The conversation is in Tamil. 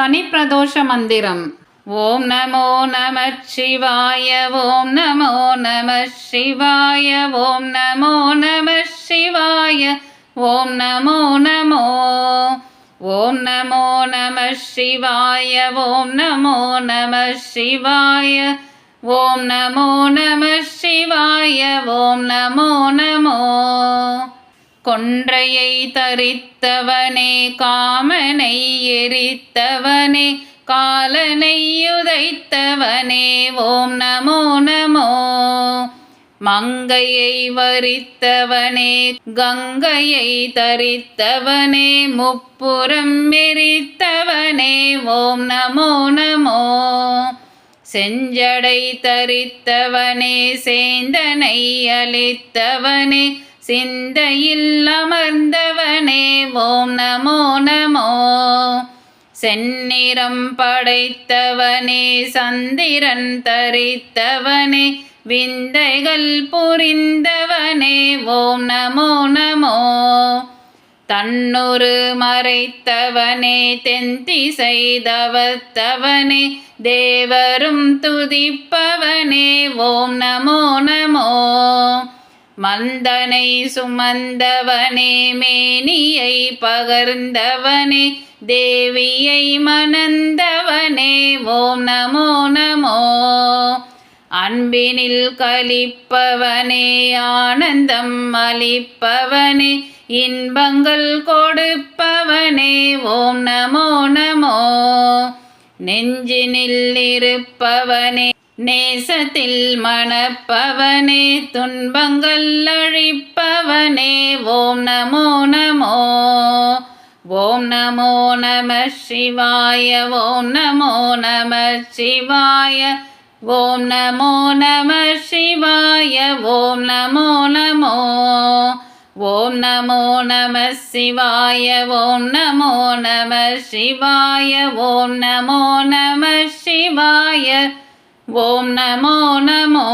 சனி பிரதோஷ மந்திரம் ஓம் நமோ நம சிவாய ஓம் நமோ நம சிவாய ஓம் நமோ நம சிவாய ஓம் நமோ நமோ. ஓம் நமோ நம சிவாய ஓம் நமோ நம சிவாய ஓம் நமோ நம சிவாய ஓம் நமோ நமோ. கொன்றையை தரித்தவனே காமனை எரித்தவனே காலனை உதைத்தவனே ஓம் நமோ நமோ. மங்கையை வரித்தவனே கங்கையை தரித்தவனே முப்புறம் எரித்தவனே ஓம் நமோ நமோ. செஞ்சடை தரித்தவனே சேந்தனை அளித்தவனே சிந்தையில் அமர்ந்தவனே ஓம் நமோ நமோ. செந்நிறம் படைத்தவனே சந்திரன் தரித்தவனே விந்தைகள் புரிந்தவனே ஓம் நமோ நமோ. தன்னுரு மறைத்தவனே தென்திசை தவத்தவனே தேவரும் துதிப்பவனே ஓம் நமோ நமோ. மந்தனை சுமந்தவனே மேனியை பகர்ந்தவனே தேவியை மணந்தவனே ஓம் நமோ நமோ. அன்பினில் கலிப்பவனே ஆனந்தம் அளிப்பவனே இன்பங்கள் கொடுப்பவனே ஓம் நமோ நமோ. நெஞ்சினில் இருப்பவனே. நேசத்தில் மணப்பவனே துன்பங்கள் அழிப்பவனே ஓம் நமோ நமோ. ஓம் நமோ நம சிவாய ஓம் நமோ நம சிவாய. ஓம் நமோ நம சிவாய ஓம் நமோ நமோ. ஓம் நமோ நம சிவாய ஓம் நமோ நம சிவாய. ஓம் நமோ நம சிவாய. ஓம் நமோ நமோ